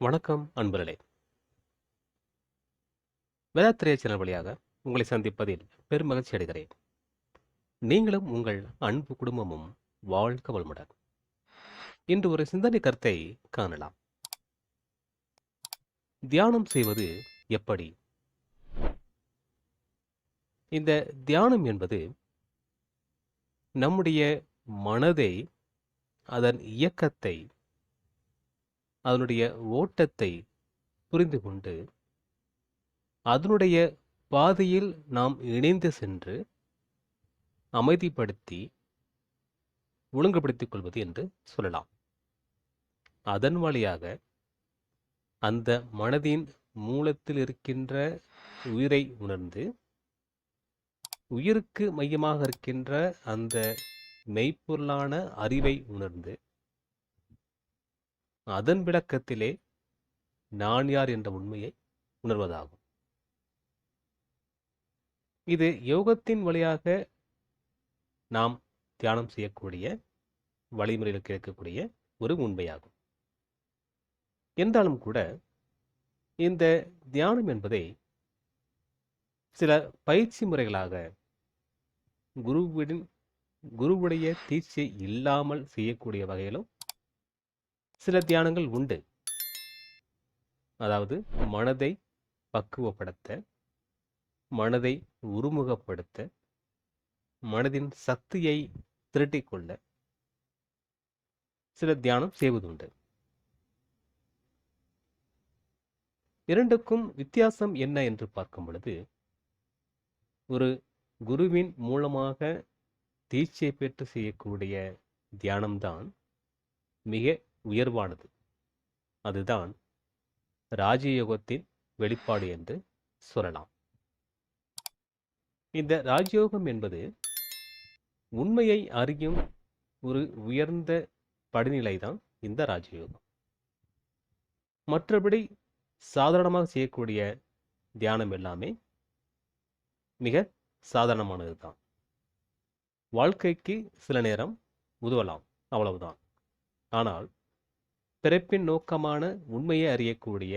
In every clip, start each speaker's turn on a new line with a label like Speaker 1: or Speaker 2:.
Speaker 1: வணக்கம் அன்பர்களே. வேதாத்திரைய சேனல் வழியாக உங்களை சந்திப்பதில் பெருமகிழ்ச்சி அடைகிறேன். நீங்களும் உங்கள் அன்பு குடும்பமும் வாழ்க வளமுடன். இன்று ஒரு சிந்தனை கருத்தை காணலாம். தியானம் செய்வது எப்படி? இந்த தியானம் என்பது நம்முடைய மனதை அதன் இயக்கத்தை அதனுடைய ஓட்டத்தை புரிந்து கொண்டு அதனுடைய பாதையில் நாம் இணைந்து சென்று அமைதிப்படுத்தி ஒழுங்குபடுத்திக் கொள்வது என்று சொல்லலாம். அதன் வழியாக அந்த மனதின் மூலத்தில் இருக்கின்ற உயிரை உணர்ந்து உயிருக்கு மையமாக இருக்கின்ற அந்த மெய்ப்பொருளான அறிவை உணர்ந்து அதன் விளக்கத்திலே நான் யார் என்ற உண்மையை உணர்வதாகும். இது யோகத்தின் வழியாக நாம் தியானம் செய்யக்கூடிய வழிமுறையில் கிடைக்கக்கூடிய ஒரு உண்மையாகும். என்றாலும் கூட இந்த தியானம் என்பதை சில பயிற்சி முறைகளாக குருவின் குருவுடைய தீட்சை இல்லாமல் செய்யக்கூடிய வகையிலும் சில தியானங்கள் உண்டு. அதாவது மனதை பக்குவப்படுத்த மனதை உருமுகப்படுத்த மனதின் சக்தியை திரட்டிக்கொள்ள சில தியானம் செய்வதுண்டு. இரண்டுக்கும் வித்தியாசம் என்ன என்று பார்க்கும் பொழுது ஒரு குருவின் மூலமாக தீட்சை பெற்று செய்யக்கூடிய தியானம்தான் மிக உயர்வானது. அதுதான் ராஜயோகத்தின் வெளிப்பாடு என்று சொல்லலாம். இந்த ராஜயோகம் என்பது உண்மையை அறியும் ஒரு உயர்ந்த படிநிலைதான் இந்த ராஜயோகம். மற்றபடி சாதாரணமாக செய்யக்கூடிய தியானம் எல்லாமே மிக சாதாரணமானது தான் வாழ்க்கைக்கு சில நேரம் உதவலாம் அவ்வளவுதான். ஆனால் பிறப்பின் நோக்கமான உண்மையை அறியக்கூடிய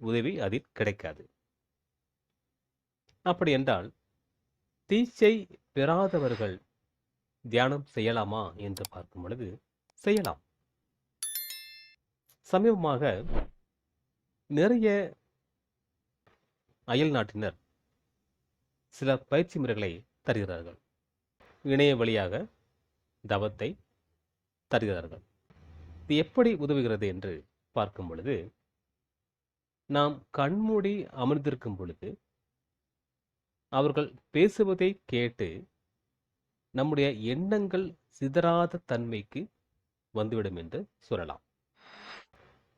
Speaker 1: உதவி அதில் கிடைக்காது. அப்படி என்றால் தீச்சை பெறாதவர்கள் தியானம் செய்யலாமா என்று பார்க்கும் பொழுது செய்யலாம். சமீபமாக நிறைய அயல் நாட்டினர் சில பயிற்சி முறைகளை தருகிறார்கள். இணைய வழியாக தவத்தை தருகிறார்கள். இது எப்படி உதவுகிறது என்று பார்க்கும் பொழுது நாம் கண்மூடி அமர்ந்திருக்கும் பொழுது அவர்கள் பேசுவதை கேட்டு நம்முடைய எண்ணங்கள் சிதறாத தன்மைக்கு வந்துவிடும் என்று சொல்லலாம்.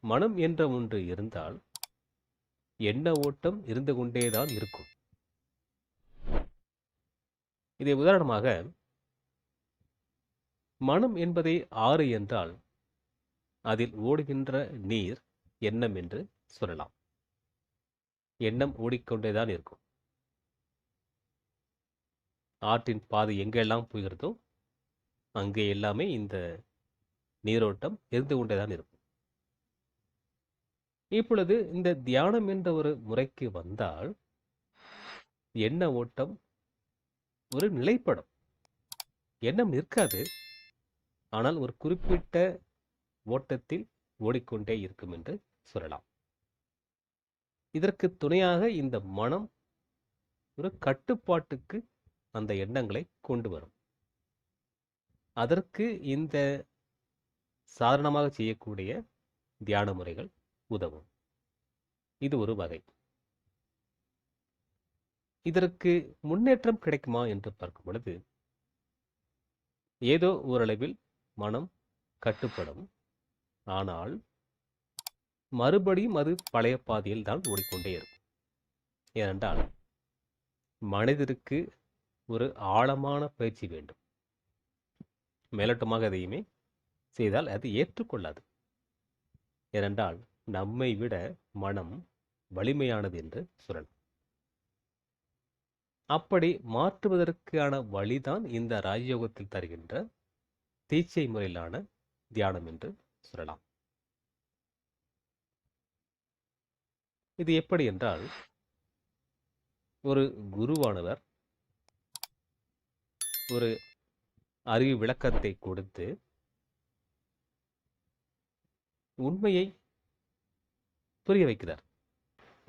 Speaker 1: மனம் என்ற ஒன்று இருந்தால் எண்ண ஓட்டம் இருந்து கொண்டேதான் இருக்கும். இதை உதாரணமாக மனம் என்பதை ஆறு என்றால் அதில் ஓடுகின்ற நீர் எண்ணம் என்று சொல்லலாம். எண்ணம் ஓடிக்கொண்டேதான் இருக்கும். ஆற்றின் பாதை எங்கெல்லாம் போகிறதோ அங்கே எல்லாமே இந்த நீரோட்டம் இருந்து கொண்டேதான் இருக்கும். இப்பொழுது இந்த தியானம் என்ற ஒரு முறைக்கு வந்தால் எண்ண ஓட்டம் ஒரு நிலைப்படம். எண்ணம் நிற்காது. ஆனால் ஒரு குறிப்பிட்ட ஓட்டத்தில் ஓடிக்கொண்டே இருக்கும் என்று சொல்லலாம். இதற்கு துணையாக இந்த மனம் ஒரு கட்டுப்பாட்டுக்கு அந்த எண்ணங்களை கொண்டு வரும். அதற்கு இந்த சாதாரணமாக செய்யக்கூடிய தியான முறைகள் உதவும். இது ஒரு வகை. இதற்கு முன்னேற்றம் கிடைக்குமா என்று பார்க்கும் பொழுது ஏதோ ஓரளவில் மனம் கட்டுப்படும் ஆனால் மறுபடியும் அது பழைய பாதையில் தான் ஓடிக்கொண்டே இருக்கும். ஏனென்றால் மனிதருக்கு ஒரு ஆழமான பயிற்சி வேண்டும். மேலோட்டமாக எதையுமே செய்தால் அது ஏற்றுக்கொள்ளாது. ஏனென்றால் நம்மை விட மனம் வலிமையானது என்று சொல்லலாம். அப்படி மாற்றுவதற்கான வழிதான் இந்த ராஜயோகத்தில் தருகின்ற தீச்சை முறையிலான தியானம் என்று சொல்லலாம். இது எப்படி என்றால் ஒரு குருவானவர் ஒரு அறிவு விளக்கத்தை கொடுத்து உண்மையை புரிய வைக்கிறார்.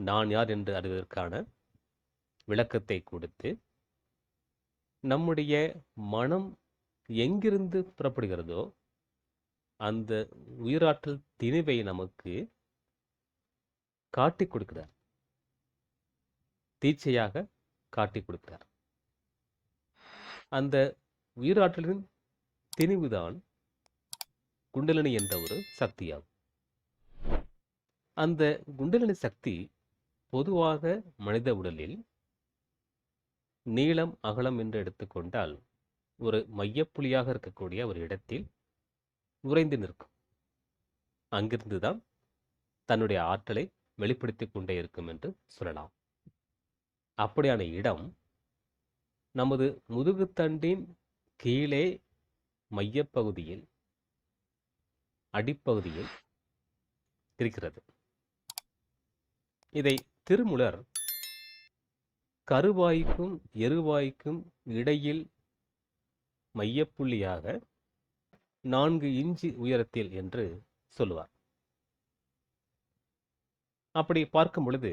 Speaker 1: நான் யார் என்று அறிவதற்கான விளக்கத்தை கொடுத்து நம்முடைய மனம் எங்கிருந்து புறப்படுகிறதோ அந்த உயிராற்றல் திணிவை நமக்கு காட்டிக் கொடுக்கிறார். தீட்சையாக காட்டிக் கொடுக்கிறார். அந்த உயிராற்றலின் திணிவுதான் குண்டலினி என்ற ஒரு சக்தியாகும். அந்த குண்டலினி சக்தி பொதுவாக மனித உடலில் நீளம் அகலம் என்று எடுத்துக்கொண்டால் ஒரு மையப்புள்ளியாக இருக்கக்கூடிய ஒரு இடத்தில் உறைந்து நிற்கும். அங்கிருந்து தான் தன்னுடைய ஆற்றலை வெளிப்படுத்திக் கொண்டே இருக்கும் என்று சொல்லலாம். அப்படியான இடம் நமது முதுகுத்தண்டின் கீழே மையப்பகுதியில் அடிப்பகுதியில் இருக்கிறது. இதை திருமுலர் கருவாய்க்கும் எருவாய்க்கும் இடையில் மையப்புள்ளியாக நான்கு இன்ச்சு உயரத்தில் என்று சொல்லுவார். அப்படி பார்க்கும் பொழுது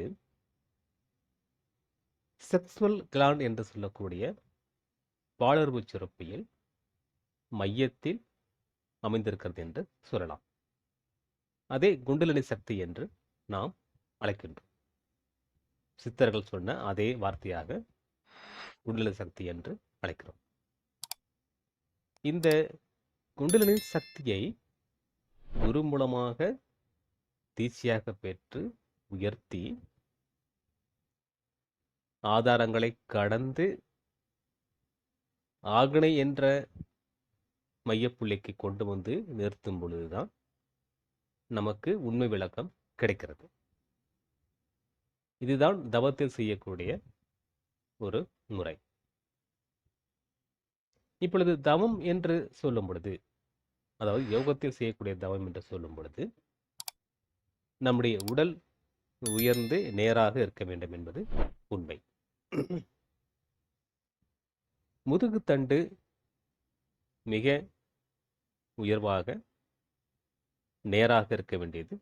Speaker 1: செக்ஸுவல் கிளாண்ட் என்று சொல்லக்கூடிய பாலர்வு சுரப்பியில் மையத்தில் அமைந்திருக்கிறது என்று சொல்லலாம். அதே குண்டலினி சக்தி என்று நாம் அழைக்கின்றோம். சித்தர்கள் சொன்ன அதே வார்த்தையாக குண்டலினி சக்தி என்று அழைக்கிறோம். இந்த குண்டலினின் சக்தியை குரு மூலமாக தீட்சையாக பெற்று உயர்த்தி ஆதாரங்களை கடந்து ஆக்னை என்ற மையப்புள்ளிக்கு கொண்டு வந்து நிறுத்தும் பொழுதுதான் நமக்கு உண்மை விளக்கம் கிடைக்கிறது. இதுதான் தவத்தில் செய்யக்கூடிய ஒரு முறை. இப்பொழுது தவம் என்று சொல்லும் பொழுது அதாவது யோகத்தில் செய்யக்கூடிய தவம் என்று சொல்லும் பொழுது நம்முடைய உடல் உயர்ந்து நேராக இருக்க வேண்டும் என்பது உண்மை. முதுகுத்தண்டு மிக உயர்வாக நேராக இருக்க வேண்டியது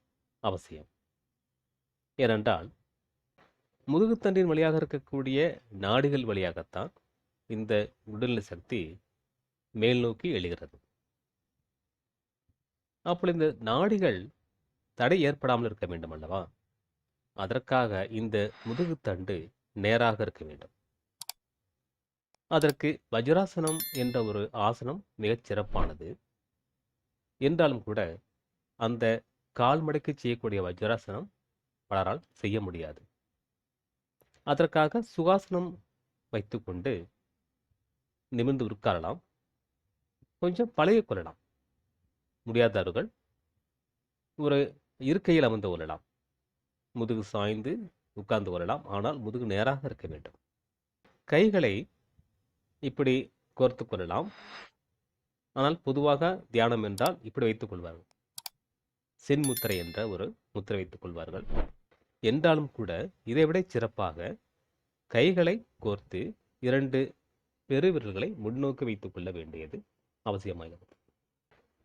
Speaker 1: அவசியம். ஏனென்றால் முதுகுத்தண்டின் வழியாக இருக்கக்கூடிய நாடுகள் வழியாகத்தான் இந்த உடல்நிலை சக்தி மேல் நோக்கி எழுகிறது. அப்பொழுது இந்த நாடிகள் தடை ஏற்படாமல் இருக்க வேண்டும் அல்லவா? அதற்காக இந்த முதுகுத்தண்டு நேராக இருக்க வேண்டும். அதற்கு வஜ்ராசனம் என்ற ஒரு ஆசனம் மிகச் சிறப்பானது. என்றாலும் கூட அந்த கால் மடக்கி செய்யக்கூடிய வஜ்ராசனம் பலரால் செய்ய முடியாது. அதற்காக சுகாசனம் வைத்துக்கொண்டு நிமிர்ந்து உட்காரலாம். கொஞ்சம் பழைய கொள்ளலாம். முடியாதவர்கள் ஒரு இருக்கையில் அமர்ந்து கொள்ளலாம். முதுகு சாய்ந்து உட்கார்ந்து கொள்ளலாம். ஆனால் முதுகு நேராக இருக்க வேண்டும். கைகளை இப்படி கோர்த்து கொள்ளலாம். ஆனால் பொதுவாக தியானம் என்றால் இப்படி வைத்துக் கொள்வார்கள். சென்முத்திரை என்ற ஒரு முத்திரை வைத்துக் கொள்வார்கள். என்றாலும் கூட இதைவிட சிறப்பாக கைகளை கோர்த்து இரண்டு பெருவிரல்களை முன்னோக்கி வைத்துக் கொள்ள வேண்டியது அவசியமாகிறது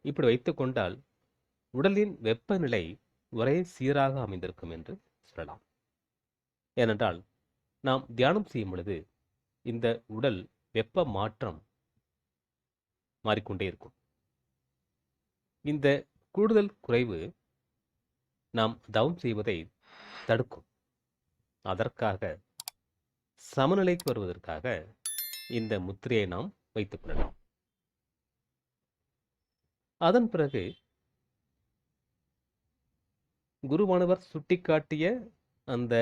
Speaker 1: இப்படி வைத்துக் கொண்டால் உடலின் வெப்பநிலை ஒரே சீராக அமைந்திருக்கும் என்று சொல்லலாம். ஏனென்றால் நாம் தியானம் செய்யும் பொழுது இந்த உடல் வெப்ப மாற்றம் மாறிக்கொண்டே இருக்கும். இந்த கூடுதல் குறைவு நாம் தவம் செய்வதை தடுக்கும். அதற்காக சமநிலைக்கு வருவதற்காக இந்த முத்திரையை நாம் வைத்துக் கொள்ளலாம். அதன் பிறகு குருவானவர் சுட்டிக்காட்டிய அந்த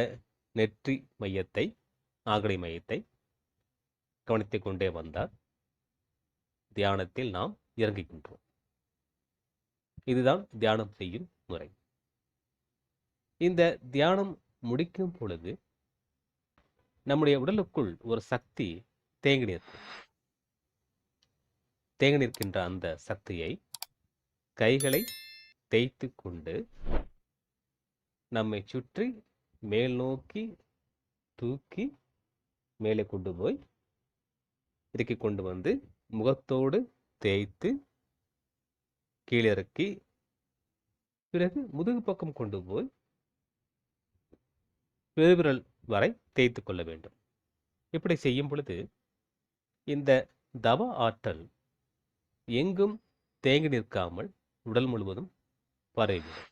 Speaker 1: நெற்றி மையத்தை ஆகலை மையத்தை கவனித்துக் கொண்டே வந்தால் தியானத்தில் நாம் இறங்குகின்றோம் இதுதான் தியானம் செய்யும் முறை. இந்த தியானம் முடிக்கும் பொழுது நம்முடைய உடலுக்குள் ஒரு சக்தி தேங்கி நிற்கும். தேங்கி நிற்கின்ற அந்த சக்தியை கைகளை தேய்த்து கொண்டு நம்மை சுற்றி மேல் நோக்கி தூக்கி மேலே கொண்டு போய் இறக்கி கொண்டு வந்து முகத்தோடு தேய்த்து கீழிறக்கி பிறகு முதுகு பக்கம் கொண்டு போய் பெருவிரல் வரை தேய்த்து கொள்ள வேண்டும். இப்படி செய்யும் பொழுது இந்த தவ ஆற்றல் எங்கும் தேங்கி நிற்காமல் உடல் முழுவதும் பரவிவிடும்.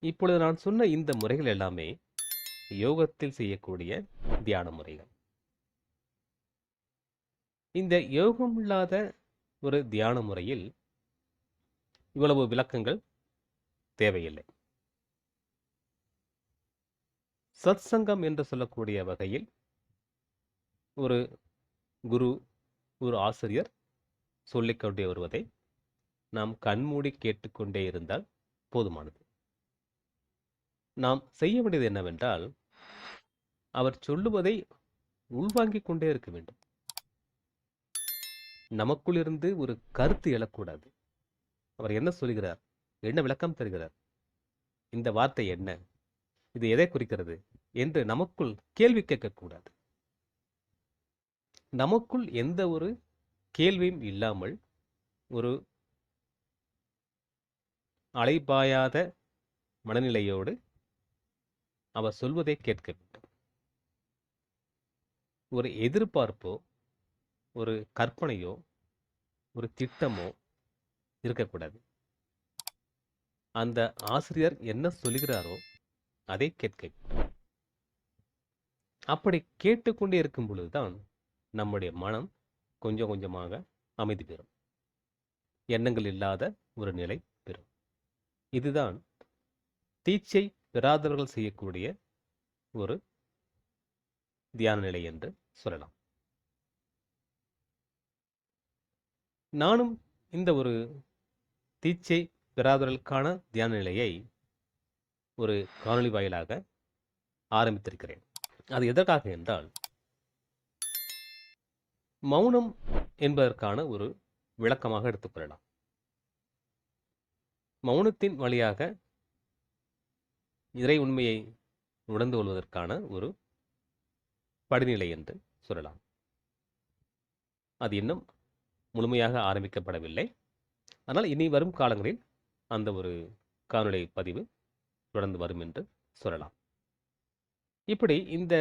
Speaker 1: இப்பொழுது நான் சொன்ன இந்த முறைகள் எல்லாமே யோகத்தில் செய்யக்கூடிய தியான முறைகள். இந்த யோகம் இல்லாத ஒரு தியான முறையில் இவ்வளவு விளக்கங்கள் தேவையில்லை. சத்சங்கம் என்று சொல்லக்கூடிய வகையில் ஒரு குரு ஒரு ஆசிரியர் சொல்லிக்கொண்டே வருவதை நாம் கண்மூடி கேட்டுக்கொண்டே இருந்தால் போதுமானது. நாம் செய்ய வேண்டியது என்னவென்றால் அவர் சொல்லுவதை உள்வாங்கிக் கொண்டே இருக்க வேண்டும். நமக்குள் இருந்து ஒரு கருத்து எழக்கூடாது. அவர் என்ன சொல்கிறார்? என்ன விளக்கம் தருகிறார்? இந்த வார்த்தை என்ன? இது எதை குறிக்கிறது? என்று நமக்குள் கேள்வி கேட்கக்கூடாது. நமக்குள் எந்த ஒரு கேள்வியும் இல்லாமல் ஒரு அலைபாயாத மனநிலையோடு அவர் சொல்வதை கேட்க வேண்டும். ஒரு எதிர்பார்ப்போ ஒரு கற்பனையோ ஒரு திட்டமோ இருக்கக்கூடாது. அந்த ஆசிரியர் என்ன சொல்கிறாரோ அதை கேட்க அப்படி கேட்டுக்கொண்டே இருக்கும் பொழுதுதான் நம்முடைய மனம் கொஞ்சம் கொஞ்சமாக அமைதி பெறும். எண்ணங்கள் இல்லாத ஒரு நிலை பெறும். இதுதான் தீட்சை பெறாதவர்கள் செய்யக்கூடிய ஒரு தியான நிலை என்று சொல்லலாம். நானும் இந்த ஒரு தீட்சை பெறாதவர்களுக்கான தியான நிலையை ஒரு காணொளி வாயிலாக ஆரம்பித்திருக்கிறேன். அது எதற்காக என்றால் மௌனம் என்பதற்கான ஒரு விளக்கமாக எடுத்துக்கொள்ளலாம் மௌனத்தின் வழியாக இறை உண்மையை உணர்ந்து கொள்வதற்கான ஒரு படிநிலை என்று சொல்லலாம். அது இன்னும் முழுமையாக ஆரம்பிக்கப்படவில்லை. ஆனால் இனி வரும் காலங்களில் அந்த ஒரு காணொலி பதிவு தொடர்ந்து வரும் என்று சொல்லலாம். இப்படி இந்த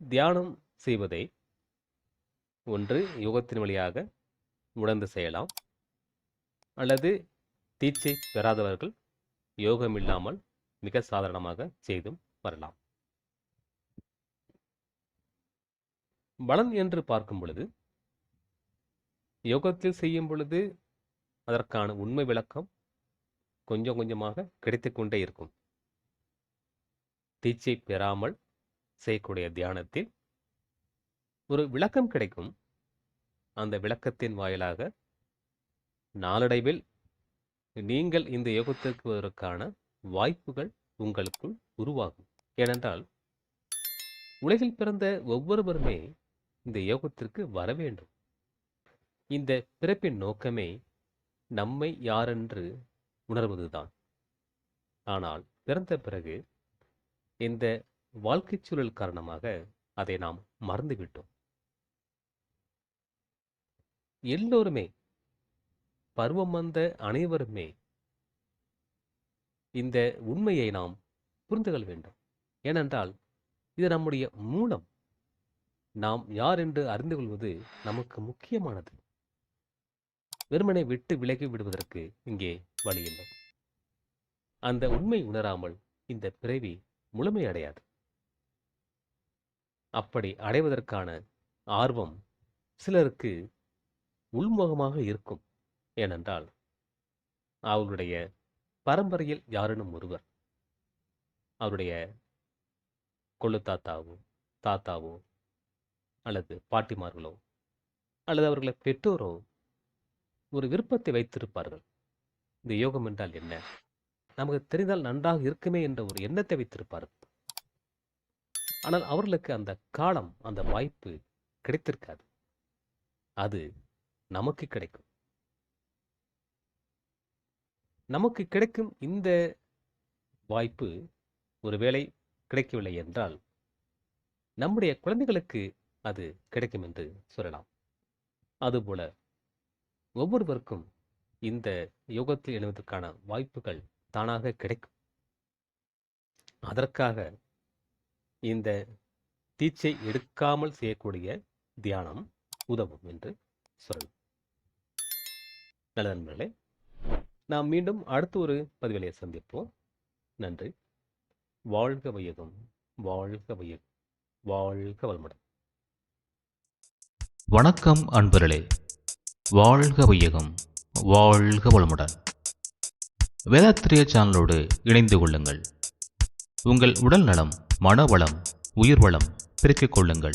Speaker 1: தியானம் செய்வதை ஒன்று யோகத்தின் வழியாக உணர்ந்து செய்யலாம். அல்லது தீட்சை பெறாதவர்கள் யோகம் இல்லாமல் மிக சாதாரணமாக செய்தும் வரலாம். பலன் என்று பார்க்கும் பொழுது யோகத்தில் செய்யும் பொழுது அதற்கான உண்மை விளக்கம் கொஞ்சம் கொஞ்சமாக கிடைத்து கொண்டே இருக்கும். தீட்சை பெறாமல் செய்யக்கூடிய தியானத்தில் ஒரு விளக்கம் கிடைக்கும். அந்த விளக்கத்தின் வாயிலாக நாளடைவில் நீங்கள் இந்த யோகத்திற்கு வருவதற்கான வாய்ப்புகள் உங்களுக்குள் உருவாகும். ஏனென்றால் உலகில் பிறந்த ஒவ்வொருவருமே இந்த யோகத்திற்கு வர வேண்டும். இந்த பிறப்பின் நோக்கமே நம்மை யாரென்று உணர்வதுதான். ஆனால் பிறந்த பிறகு இந்த வாழ்க்கைச் சூழல் காரணமாக அதை நாம் மறந்துவிட்டோம். எல்லோருமே பருவம் வந்த அனைவருமே இந்த உண்மையை நாம் புரிந்து கொள்ள வேண்டும். ஏனென்றால் இது நம்முடைய மூலம். நாம் யார் என்று அறிந்து கொள்வது நமக்கு முக்கியமானது. வெறுமனை விட்டு விலகி விடுவதற்கு இங்கே வழியில்லை. அந்த உண்மை உணராமல் இந்த பிறவி முழுமையடையாது. அப்படி அடைவதற்கான ஆர்வம் சிலருக்கு உள்முகமாக இருக்கும். ஏனென்றால் அவர்களுடைய பரம்பரையில் யாரேனும் ஒருவர் அவருடைய கொள்ளு தாத்தாவோ தாத்தாவோ அல்லது பாட்டிமார்களோ அல்லது அவர்களை பெற்றோரோ ஒரு விருப்பத்தை வைத்திருப்பார்கள். இந்த யோகம் என்றால் என்ன? நமக்கு தெரிந்தால் நன்றாக இருக்குமே என்ற ஒரு எண்ணத்தை வைத்திருப்பார்கள். ஆனால் அவர்களுக்கு அந்த காலம் அந்த வாய்ப்பு கிடைத்திருக்காது. அது நமக்கு கிடைக்கும். நமக்கு கிடைக்கும் இந்த வாய்ப்பு ஒருவேளை கிடைக்கவில்லை என்றால் நம்முடைய குழந்தைகளுக்கு அது கிடைக்கும் என்று சொல்லலாம். அதுபோல ஒவ்வொருவருக்கும் இந்த யோகத்தில் எழுவதற்கான வாய்ப்புகள் தானாக கிடைக்கும். அதற்காக இந்த தீச்சை எடுக்காமல் செய்யக்கூடிய தியானம் உதவும் என்று சொல்லலாம். நல்ல நண்பர்களே நாம் மீண்டும் அடுத்த ஒரு பதிவிலையை சந்திப்போம். நன்றி. வாழ்க வையகம் வாழ்க வையகம் வாழ்க வளமுடன்.
Speaker 2: வணக்கம் அன்பர்களே வாழ்க வையகம் வாழ்க வளமுடன். வேதாத்திரிய சேனலோடு இணைந்து கொள்ளுங்கள். உங்கள் உடல் நலம் மனவளம் உயிர் வளம் பெருக்கிக் கொள்ளுங்கள்.